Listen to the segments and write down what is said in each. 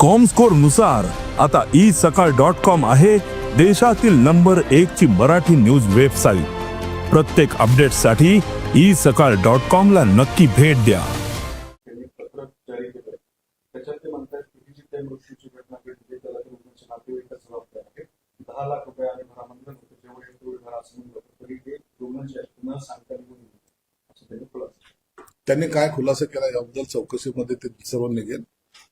कॉमस्कोरनुसार आता ई सकाळ dot com आहे देशातील नंबर एक ची मराठी न्यूज वेबसाईट प्रत्येक अपडेटसाठी ई सकाळ डॉट कॉम ला नक्की भेट द्या. त्यांनी काय खुलासा केला याबद्दल चौकशीमध्ये ते सर्व निघेल.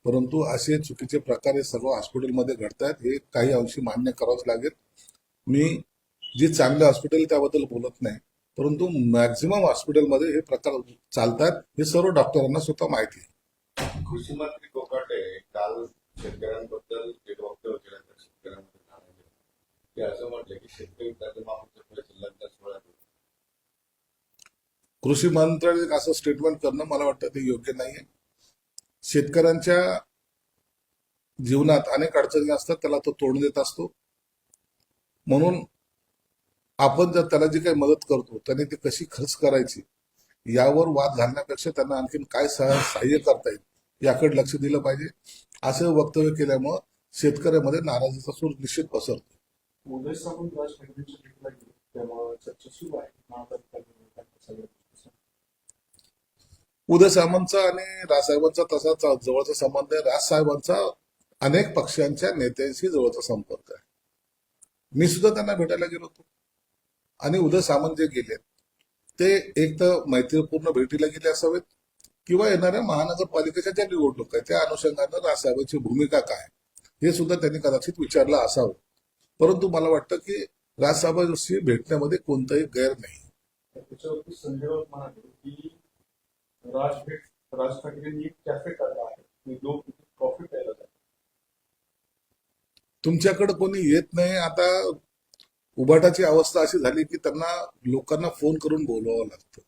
परंतु असे चुकीचे प्रकार हे सर्व हॉस्पिटलमध्ये घडत आहेत हे काही अंशी मान्य करावंच लागेल. मी जे चांगले हॉस्पिटल त्याबद्दल बोलत नाही परंतु मॅक्झिमम हॉस्पिटलमध्ये हे प्रकार चालतात हे सर्व डॉक्टरांना स्वतः माहिती आहे. कृषी मंत्री कोकाटे काल शेतकऱ्यांबद्दल जे वक्तव्य केल्यानंतर शेतकऱ्यांमध्ये नाराजी आहे. ते असं म्हटले की शेतकरी कृषी मंत्र्यांनी असं स्टेटमेंट करणं मला वाटतं ते योग्य नाहीये. शेतकऱ्यांच्या जीवनात अनेक अडचणी असतात त्याला तो तोंड देत असतो. म्हणून आपण जर त्याला जी काही मदत करतो त्याने ती कशी खर्च करायची यावर वाद घालण्यापेक्षा त्यांना आणखीन काय सहाय्य करता येईल याकडे लक्ष दिलं पाहिजे. असं वक्तव्य केल्यामुळं शेतकऱ्यामध्ये नाराजीचा सूर निश्चित पसरतो उदय सामंत राज ठाकरेंच्या भेटीला गेले त्यामुळे चर्चा सुरू आहे महापालिका सगळ्या गोष्टी. उदय सामंतचा आणि राजसाहेबांचा तसा जवळचा संबंध आहे. राजसाहेबांचा अनेक पक्षांच्या नेत्यांशी जवळचा संपर्क आहे. मी सुद्धा त्यांना भेटायला गेलो होतो. आणि उदय सामंत जे गेले ते एक तर मैत्रीपूर्ण भेटीला गेले असावेत किंवा येणाऱ्या महानगरपालिकेच्या ज्या निवडणूक आहेत त्या अनुषंगानं राजसाहेबांची भूमिका काय हे सुद्धा त्यांनी कदाचित विचारलं असावं. परंतु मला वाटतं की राजसाहेबांशी भेटण्यामध्ये कोणताही गैर नाही. राज राज ठाकरेंनी एक कॅफे काढला आहे लोक कॉफी प्यायला जातात तुमच्याकडे कोणी येत नाही. आता उभाटाची अवस्था अशी झाली की त्यांना लोकांना फोन करून बोलवावं लागतं.